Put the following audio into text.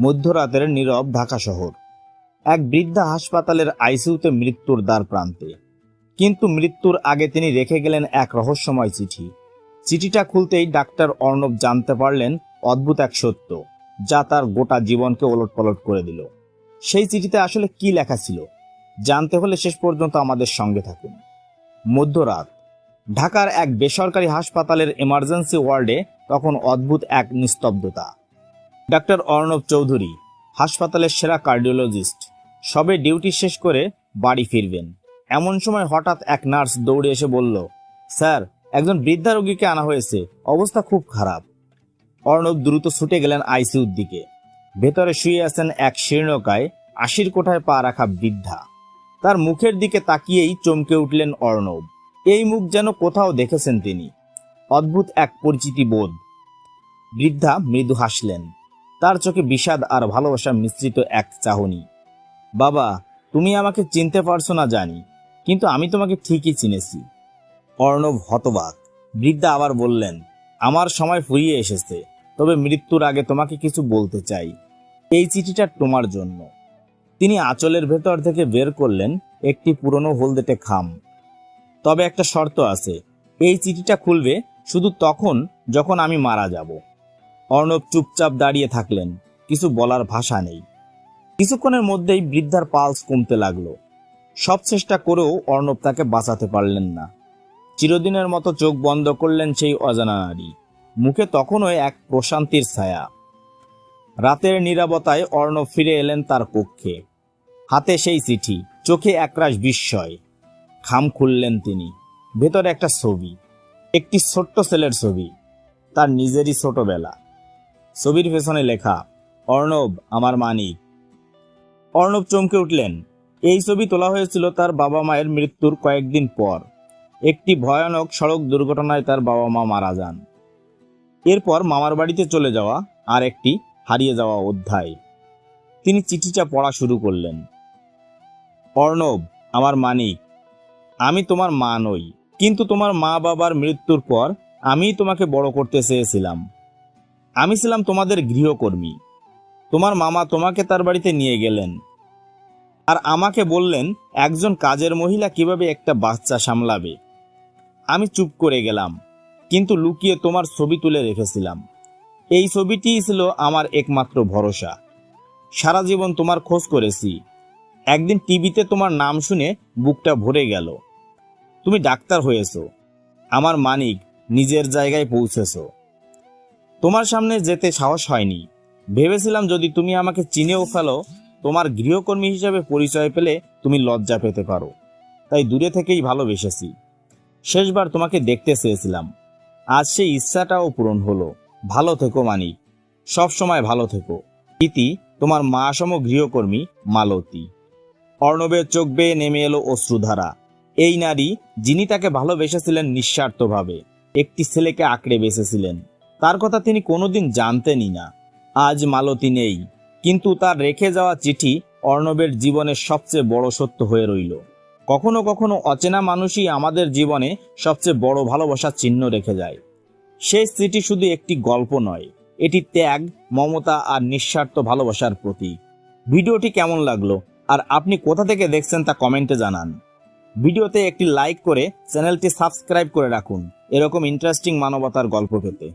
মধ্যরাতের নীরব ঢাকা শহর। এক বৃদ্ধা হাসপাতালের আইসিইউতে মৃত্যুর দ্বার প্রান্তে। কিন্তু মৃত্যুর আগে তিনি রেখে গেলেন এক রহস্যময় চিঠি। চিঠিটা খুলতেই ডাক্তার অর্ণব জানতে পারলেন অদ্ভুত এক সত্য, যা তার গোটা জীবনকে ওলটপালট করে দিল। সেই চিঠিতে আসলে কি লেখা ছিল, জানতে হলে শেষ পর্যন্ত আমাদের সঙ্গে থাকুন। মধ্যরাত, ঢাকার এক বেসরকারি হাসপাতালের এমার্জেন্সি ওয়ার্ডে তখন অদ্ভুত এক নিস্তব্ধতা। ডাক্তার অর্ণব চৌধুরী, হাসপাতালের সেরা কার্ডিওলজিস্ট। সবে ডিউটি শেষ করে বাড়ি ফিরবেন। এমন সময় হঠাৎ এক নার্স দৌড়ে এসে বলল, স্যার, একজন বৃদ্ধা রোগীকে আনা হয়েছে। অবস্থা খুব খারাপ। অর্ণব দ্রুত ছুটে গেলেন আইসিউর দিকে। ভেতরে শুয়ে আছেন এক শীর্ণকায়, আশির কোঠায় পা রাখা বৃদ্ধা। তার মুখের দিকে তাকিয়েই চমকে উঠলেন অর্ণব। এই মুখ যেন কোথাও দেখেছেন তিনি। অদ্ভুত এক পরিচিতি বোধ। বৃদ্ধা মৃদু হাসলেন। তার চোখে বিষাদ আর ভালোবাসা মিশ্রিত এক চাহনি। বাবা, তুমি আমাকে চিনতে পারছ না জানি, কিন্তু আমি তোমাকে ঠিকই চিনেছি। অর্ণব হতবাক। বৃদ্ধা আবার বললেন, আমার সময় ফুরিয়ে এসেছে, তবে মৃত্যুর আগে তোমাকে কিছু বলতে চাই। এই চিঠিটা তোমার জন্য। তিনি আঁচলের ভেতর থেকে বের করলেন একটি পুরনো হলদেটে খাম। তবে একটা শর্ত আছে, এই চিঠিটা খুলবে শুধু তখন যখন আমি মারা যাব। অর্ণব চুপচাপ দাঁড়িয়ে থাকলেন। কিছু বলার ভাষা নেই। কিছুক্ষণের মধ্যেই বৃদ্ধার পালস কমতে লাগল। সব চেষ্টা করেও অর্ণব তাকে বাঁচাতে পারলেন না। চিরদিনের মতো চোখ বন্ধ করলেন সেই অজানা নারী। মুখে তখনও এক প্রশান্তির ছায়া। রাতের নীরবতায় অর্ণব ফিরে এলেন তার কক্ষে। হাতে সেই চিঠি, চোখে একরাশ বিস্ময়। খাম খুললেন তিনি। ভেতরে একটা ছবি। একটি ছোট্ট ছেলের ছবি। তার নিজেরই ছোটবেলা। ছবির পেছনে লেখা, অর্ণব আমার মানিক। অর্ণব চমকে উঠলেন। এই ছবি তোলা হয়েছিল তার বাবা মায়ের মৃত্যুর কয়েকদিন পর। একটি ভয়ানক সড়ক দুর্ঘটনায় তার বাবা মা মারা যান। এরপর মামার বাড়িতে চলে যাওয়া আর একটি হারিয়ে যাওয়া অধ্যায়। তিনি চিঠিটা পড়া শুরু করলেন। অর্ণব আমার মানিক, আমি তোমার মা নই, কিন্তু তোমার মা বাবার মৃত্যুর পর আমি তোমাকে বড় করতে চেয়েছিলাম। আমি ছিলাম তোমাদের গৃহকর্মী। তোমার মামা তোমাকে তার বাড়িতে নিয়ে গেলেন। আর আমাকে বললেন, একজন কাজের মহিলা কীভাবে একটা বাচ্চা সামলাবে? আমি চুপ করে গেলাম, কিন্তু লুকিয়ে তোমার ছবি তুলে রেখেছিলাম। এই ছবিটিই ছিল আমার একমাত্র ভরসা। সারা জীবন তোমার খোঁজ করেছি। একদিন টিভিতে তোমার নাম শুনে বুকটা ভরে গেল। তুমি ডাক্তার হয়েছো। আমার মানিক, নিজের জায়গায় পৌঁছেছো। তোমার সামনে যেতে সাহস হয়নি। ভেবেছিলাম যদি তুমি আমাকে চিনেও ফেলো, তোমার গৃহকর্মী হিসেবে পরিচয় পেলে তুমি লজ্জা পেতে পারো। তাই দূরে থেকেই ভালোবেসেছি। শেষবার তোমাকে দেখতে চেয়েছিলাম। আজ সেই ইচ্ছাটাও পূরণ হলো। ভালো থেকো, মানিক। সব সময় ভালো থেকো। ইতি তোমার মা সম গৃহকর্মী, মালতী। অর্ণবের চোখ বেয়ে নেমে এলো অশ্রুধারা। এই নারী, যিনি তাকে ভালোবেসেছিলেন নিঃস্বার্থভাবে, একটি ছেলেকে আঁকড়ে বেসেছিলেন তার কথা তিনি কোনোদিন জানতেনই না। আজ মালতী নেই, কিন্তু তার রেখে যাওয়া চিঠি অর্ণবের জীবনের সবচেয়ে বড় সত্য হয়ে রইল। কখনো কখনো অচেনা মানুষই আমাদের জীবনে সবচেয়ে বড় ভালোবাসার চিহ্ন রেখে যায়। সেই স্মৃতি শুধু একটি গল্প নয়, এটি ত্যাগ, মমতা আর নিঃস্বার্থ ভালোবাসার প্রতীক। ভিডিওটি কেমন লাগল আর আপনি কোথা থেকে দেখছেন তা কমেন্টে জানান। ভিডিওতে একটি লাইক করে চ্যানেলটি সাবস্ক্রাইব করে রাখুন, এরকম ইন্টারেস্টিং মানবতার গল্প পেতে।